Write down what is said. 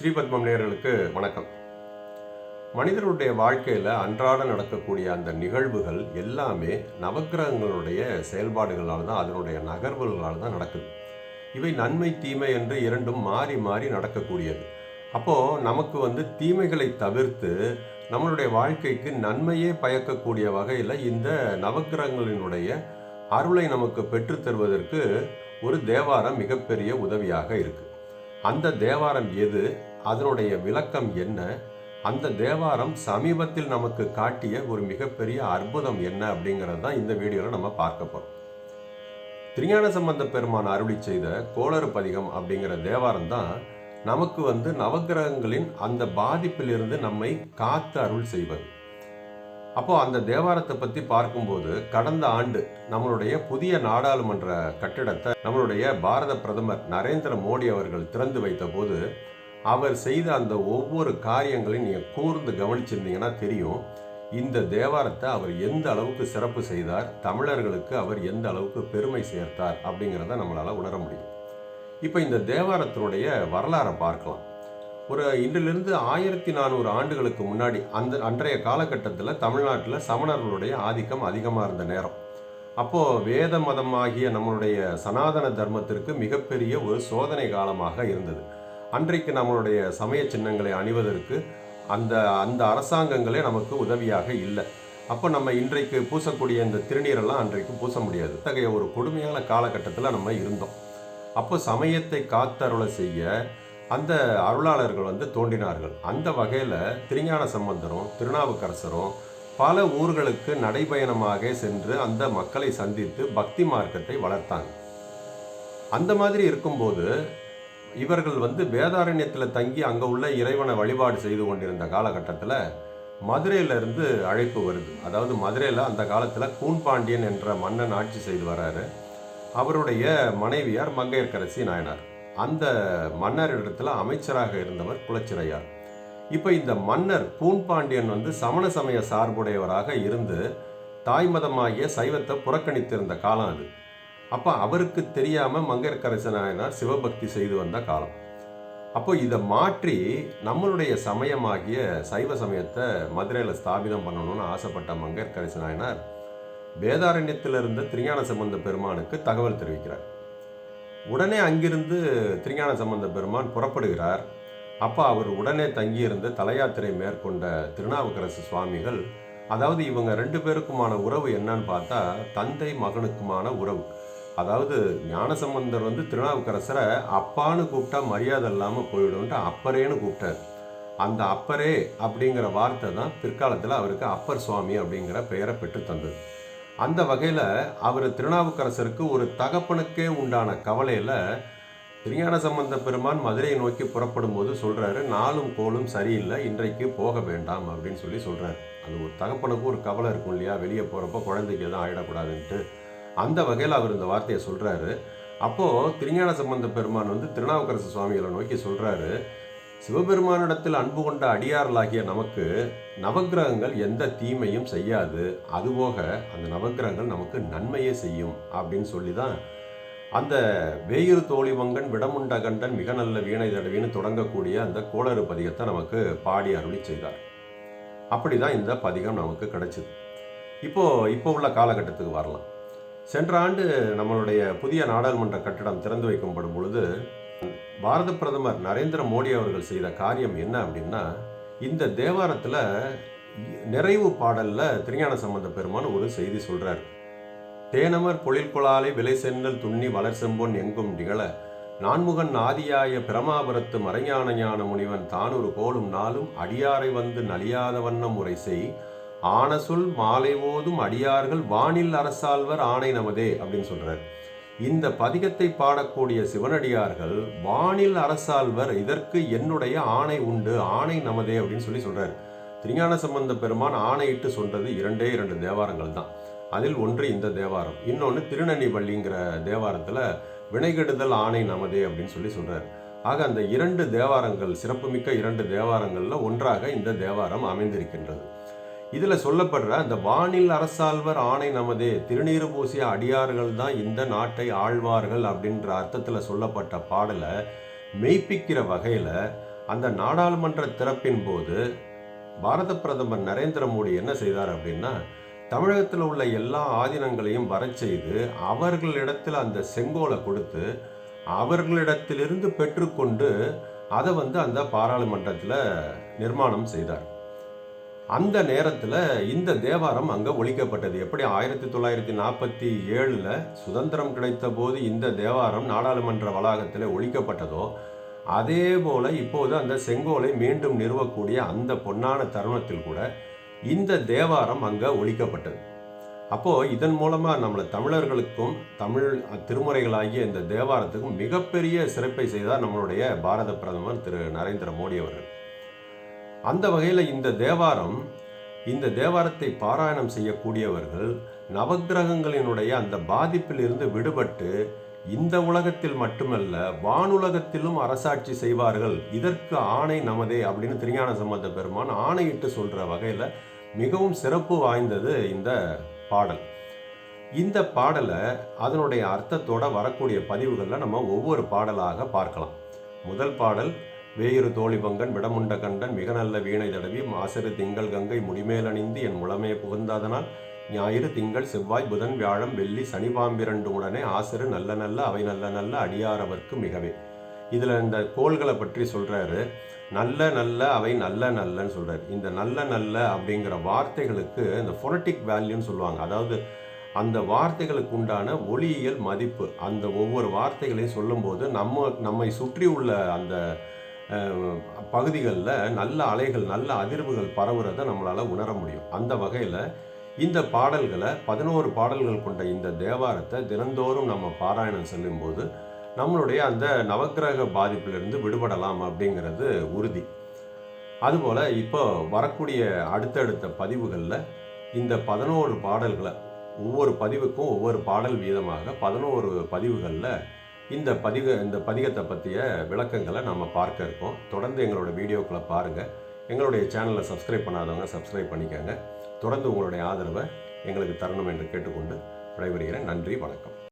ஸ்ரீபத்மம் நேர்களுக்கு வணக்கம். மனிதர்களுடைய வாழ்க்கையில் அன்றாட நடக்கக்கூடிய அந்த நிகழ்வுகள் எல்லாமே நவக்கிரகங்களுடைய செயல்பாடுகளால் தான் அதனுடைய நகர்வுகளால் தான் நடக்குது. இவை நன்மை தீமை என்று இரண்டும் மாறி மாறி நடக்கக்கூடியது. அப்போது நமக்கு வந்து தீமைகளை தவிர்த்து நம்மளுடைய வாழ்க்கைக்கு நன்மையே பயக்கக்கூடிய வகையில் இந்த நவக்கிரகங்களினுடைய அருளை நமக்கு பெற்றுத் தருவதற்கு ஒரு தேவாரம் மிகப்பெரிய உதவியாக இருக்குது அந்த தேவாரம் எது? அதனுடைய விளக்கம் என்ன? அந்த தேவாரம் சமீபத்தில் நமக்கு காட்டிய ஒரு மிகப்பெரிய அற்புதம் என்ன அப்படிங்கிறது தான் இந்த வீடியோவில் நம்ம பார்க்க போகிறோம் திருஞான சம்பந்த பெருமான் அருளி செய்த கோளறு பதிகம் அப்படிங்கிற தேவாரம் தான் நமக்கு வந்து நவக்கிரகங்களின் அந்த பாதிப்பிலிருந்து நம்மை காத்து அருள் செய்வது. அப்போ அந்த தேவாரத்தை பற்றி பார்க்கும்போது கடந்த ஆண்டு நம்மளுடைய புதிய நாடாளுமன்ற கட்டிடத்தை நம்மளுடைய பாரத பிரதமர் நரேந்திர மோடி அவர்கள் திறந்து வைத்த போது அவர் செய்த அந்த ஒவ்வொரு காரியங்களையும் நீங்கள் கூர்ந்து கவனிச்சிருந்தீங்கன்னா தெரியும். இந்த தேவாரத்தை அவர் எந்த அளவுக்கு சிறப்பு செய்தார் தமிழர்களுக்கு அவர் எந்த அளவுக்கு பெருமை சேர்த்தார் அப்படிங்கிறத நம்மளால் உணர முடியும். இப்போ இந்த தேவாரத்தினுடைய வரலாறை பார்க்கலாம். ஒரு இன்றிலிருந்து ஆயிரத்தி நானூறு ஆண்டுகளுக்கு முன்னாடி அந்த அன்றைய காலகட்டத்தில் தமிழ்நாட்டில் சமணர்களுடைய ஆதிக்கம் அதிகமாக இருந்த நேரம். அப்போது வேத மதமாகிய நம்மளுடைய சனாதன தர்மத்திற்கு மிகப்பெரிய ஒரு சோதனை காலமாக இருந்தது. அன்றைக்கு நம்மளுடைய சமய சின்னங்களை அணிவதற்கு அந்த அந்த அரசாங்கங்களே நமக்கு உதவியாக இல்லை. அப்போ நம்ம இன்றைக்கு பூசக்கூடிய இந்த திருநீரெல்லாம் அன்றைக்கு பூச முடியாது. அத்தகைய ஒரு கொடுமையான காலகட்டத்தில் நம்ம இருந்தோம். அப்போ சமயத்தை காத்தருளை செய்ய அந்த அருளாளர்கள் வந்து தோன்றினார்கள். அந்த வகையில் திருஞான சம்பந்தரும் திருநாவுக்கரசரும் பல ஊர்களுக்கு நடைபயணமாக சென்று அந்த மக்களை சந்தித்து பக்தி மார்க்கத்தை வளர்த்தாங்க. அந்த மாதிரி இருக்கும்போது இவர்கள் வந்து வேதாரண்யத்தில் தங்கி அங்கே உள்ள இறைவனை வழிபாடு செய்து கொண்டிருந்த காலகட்டத்தில் மதுரையிலிருந்து அழைப்பு வருது. அதாவது மதுரையில் அந்த காலத்தில் கூன்பாண்டியன் என்ற மன்னன் ஆட்சி செய்து வராரு. அவருடைய மனைவியார் மங்கையர்கரசி நாயனார். அந்த மன்னரிடத்தில் அமைச்சராக இருந்தவர் குலச்சிறையார் இப்போ இந்த மன்னர் கூன்பாண்டியன் வந்து சமண சமய சார்புடையவராக இருந்து தாய்மதமாகிய சைவத்தை புறக்கணித்திருந்த காலம் அது. அப்போ அவருக்கு தெரியாமல் மங்கையர்க்கரசி நாயனார் சிவபக்தி செய்து வந்த காலம். அப்போ இதை மாற்றி நம்மளுடைய சமயமாகிய சைவ சமயத்தை மதுரையில் ஸ்தாபிதம் பண்ணணும்னு ஆசைப்பட்ட மங்கையர்க்கரசி நாயனார் வேதாரண்யத்தில் இருந்த திருஞான சம்பந்த பெருமானுக்கு தகவல் தெரிவிக்கிறார். உடனே அங்கிருந்து திருஞான சம்பந்த பெருமான் புறப்படுகிறார். அப்போ அவர் உடனே தங்கியிருந்து தலையாத்திரை மேற்கொண்ட திருநாவுக்கரசு சுவாமிகள் அதாவது இவங்க ரெண்டு பேருக்குமான உறவு என்னன்னு பார்த்தா தந்தை மகனுக்குமான உறவு. அதாவது ஞானசம்பந்தர் வந்து திருநாவுக்கரசரை அப்பான்னு கூப்பிட்டா மரியாதை இல்லாமல் போயிடும்ட்டு அப்பரேன்னு கூப்பிட்டார். அந்த அப்பரே அப்படிங்கிற வார்த்தை தான் பிற்காலத்தில் அவருக்கு அப்பர் சுவாமி அப்படிங்கிற பெயரை பெற்று தந்தது. அந்த வகையில் அவர் திருநாவுக்கரசருக்கு ஒரு தகப்பனுக்கே உண்டான கவலையில் திருஞான சம்பந்த பெருமான் மதுரையை நோக்கி புறப்படும் போது சொல்கிறாரு நாளும் கோலும் சரியில்லை இன்றைக்கு போக வேண்டாம் அப்படின்னு சொல்லி சொல்கிறார் அது ஒரு தகப்பனுக்கு ஒரு கவலை இருக்கும் இல்லையா? வெளியே போகிறப்போ குழந்தைக்கு எதுவும் ஆகிடக்கூடாதுன்ட்டு அந்த வகையில் அவர் இந்த வார்த்தையை சொல்கிறாரு அப்போது திருஞான சம்பந்த பெருமான் வந்து திருநாவுக்கரசு சுவாமிகளை நோக்கி சொல்கிறாரு சிவபெருமானிடத்தில் அன்பு கொண்ட அடியார்களாகிய நமக்கு நவக்கிரகங்கள் எந்த தீமையும் செய்யாது. அதுபோக அந்த நவக்கிரகங்கள் நமக்கு நன்மையே செய்யும் அப்படின்னு சொல்லி தான் அந்த வேயிறு தோழிவங்கன் விடமுண்ட கண்டன் மிக நல்ல வீணை தடவின்னு தொடங்கக்கூடிய அந்த கோளறு பதிகத்தை நமக்கு பாடி அருளி செய்தார். அப்படி தான் இந்த பதிகம் நமக்கு கிடைச்சிது. இப்போது இப்போ உள்ள காலகட்டத்துக்கு வரலாம். சென்ற ஆண்டு நம்மளுடைய புதிய நாடாளுமன்ற கட்டடம் திறந்து வைக்கப்படும் பொழுது பாரத பிரதமர் நரேந்திர மோடி அவர்கள் செய்த காரியம் என்ன அப்படின்னா இந்த தேவாரத்தில் நிறைவு பாடலில் திருஞான சம்பந்த பெருமான் ஒரு செய்தி சொல்கிறார் தேனமர் பொழில்குழாலை விலை சென்னல் துண்ணி வளர் செம்பொன் எங்கும் நிகழ நான்முகன் ஆதியாய பிரமாபுரத்து மறைஞான ஞான முனிவன் தானொரு கோலும் நாளும் அடியாரை வந்து நலியாத வண்ணம் உரை செய் ஆன சொல் மாலை ஓதும் அடியார்கள் வானில் அரசால்வர் ஆணை நமதே அப்படின்னு சொல்றார். இந்த பதிகத்தை பாடக்கூடிய சிவனடியார்கள் வானில் அரசால்வர் இதற்கு என்னுடைய ஆணை உண்டு ஆணை நமதே அப்படின்னு சொல்லி சொல்றாரு. திருஞான சம்பந்த பெருமான் ஆணையிட்டு சொல்றது இரண்டே இரண்டு தேவாரங்கள் தான். அதில் ஒன்று இந்த தேவாரம். இன்னொன்று திருநன்னிவள்ளிங்கிற தேவாரத்தில் வினைகெடுதல் ஆணை நமதே அப்படின்னு சொல்லி சொல்றாரு. ஆக அந்த இரண்டு தேவாரங்கள் சிறப்புமிக்க இரண்டு தேவாரங்களில் ஒன்றாக இந்த தேவாரம் அமைந்திருக்கின்றது. இதில் சொல்லப்படுற அந்த வானில் அரசாழ்வர் ஆணை நமது திருநீறு பூசிய அடியார்கள் தான் இந்த நாட்டை ஆழ்வார்கள் அப்படின்ற அர்த்தத்தில் சொல்லப்பட்ட பாடலை மெய்ப்பிக்கிற வகையில் அந்த நாடாளுமன்ற திறப்பின் போது பாரத பிரதமர் நரேந்திர மோடி என்ன செய்தார் அப்படின்னா தமிழகத்தில் உள்ள எல்லா ஆதீனங்களையும் வரச் செய்து அவர்களிடத்தில் அந்த செங்கோலை கொடுத்து அவர்களிடத்திலிருந்து பெற்றுக்கொண்டு அதை வந்து அந்த பாராளுமன்றத்தில் நிர்மாணம் செய்தார். அந்த நேரத்தில் இந்த தேவாரம் அங்கே ஒழிக்கப்பட்டது. எப்படி? ஆயிரத்தி தொள்ளாயிரத்தி நாற்பத்தி ஏழில் சுதந்திரம் கிடைத்த போது இந்த தேவாரம் நாடாளுமன்ற வளாகத்தில் ஒழிக்கப்பட்டதோ அதே போல் இப்போது அந்த செங்கோலை மீண்டும் நிறுவக்கூடிய அந்த பொன்னான தருணத்தில் கூட இந்த தேவாரம் அங்கே ஒழிக்கப்பட்டது. அப்போது இதன் மூலமாக நம்மளை தமிழர்களுக்கும் தமிழ் திருமுறைகளாகிய இந்த தேவாரத்துக்கும் மிகப்பெரிய சிறப்பை செய்தார் நம்மளுடைய பாரத பிரதமர் திரு நரேந்திர மோடி அவர்கள். அந்த வகையில் இந்த தேவாரம் இந்த தேவாரத்தை பாராயணம் செய்யக்கூடியவர்கள் நவக்கிரகங்களினுடைய அந்த பாதிப்பில் இருந்து விடுபட்டு இந்த உலகத்தில் மட்டுமல்ல வானுலகத்திலும் அரசாட்சி செய்வார்கள். இதற்கு ஆணை நமதே அப்படின்னு திருஞான சம்பந்த பெருமான் ஆணையிட்டு சொல்கிற வகையில் மிகவும் சிறப்பு வாய்ந்தது இந்த பாடல். இந்த பாடலை அதனுடைய அர்த்தத்தோட வரக்கூடிய பதிவுகளில் நம்ம ஒவ்வொரு பாடலாக பார்க்கலாம். முதல் பாடல் வேயிறு தோழிபங்கன் விடமுண்ட கண்டன் மிக நல்ல வீணை தடவி மாசரு திங்கள் கங்கை முடிமேலணிந்து என் முழமே புகுந்தாதனால் ஞாயிறு திங்கள் செவ்வாய் புதன் வியாழம் வெள்ளி சனி பாம்பிரண்டு உடனே ஆசிரு நல்ல நல்ல அவை நல்ல நல்ல அடியாரவர்க்கு மிகவே. இதில் இந்த கோள்களை பற்றி சொல்கிறாரு நல்ல நல்ல அவை நல்ல நல்லன்னு சொல்கிறார் இந்த நல்ல நல்ல அப்படிங்கிற வார்த்தைகளுக்கு இந்த ஃபொனட்டிக் வேல்யூன்னு சொல்லுவாங்க. அதாவது அந்த வார்த்தைகளுக்கு உண்டான ஒளியியல் மதிப்பு அந்த ஒவ்வொரு வார்த்தைகளையும் சொல்லும்போது நம்ம நம்மை சுற்றி உள்ள அந்த பகுதிகளில் நல்ல அலைகள் நல்ல அதிர்வுகள் பரவுறதை நம்மளால் உணர முடியும். அந்த வகையில் இந்த பாடல்களை பதினோரு பாடல்கள் கொண்ட இந்த தேவாரத்தை தினந்தோறும் நம்ம பாராயணம் செல்லும்போது நம்மளுடைய அந்த நவக்கிரக பாதிப்பிலிருந்து விடுபடலாம் அப்படிங்கிறது உறுதி. அதுபோல் இப்போ வரக்கூடிய அடுத்தடுத்த பதிவுகளில் இந்த பதினோரு பாடல்களை ஒவ்வொரு பதிவுக்கும் ஒவ்வொரு பாடல் வீதமாக பதினோரு பதிவுகளில் இந்த பதிக இந்த பதிகத்தை பற்றிய விளக்கங்களை நம்ம பார்க்க இருக்கோம். தொடர்ந்து எங்களோட வீடியோக்களை பாருங்கள் எங்களுடைய சேனலை சப்ஸ்கிரைப் பண்ணாதவங்க சப்ஸ்கிரைப் பண்ணிக்கோங்க. தொடர்ந்து உங்களுடைய ஆதரவை எங்களுக்கு தரணும் என்று கேட்டுக்கொண்டு விடைபெறுகிறேன். நன்றி வணக்கம்.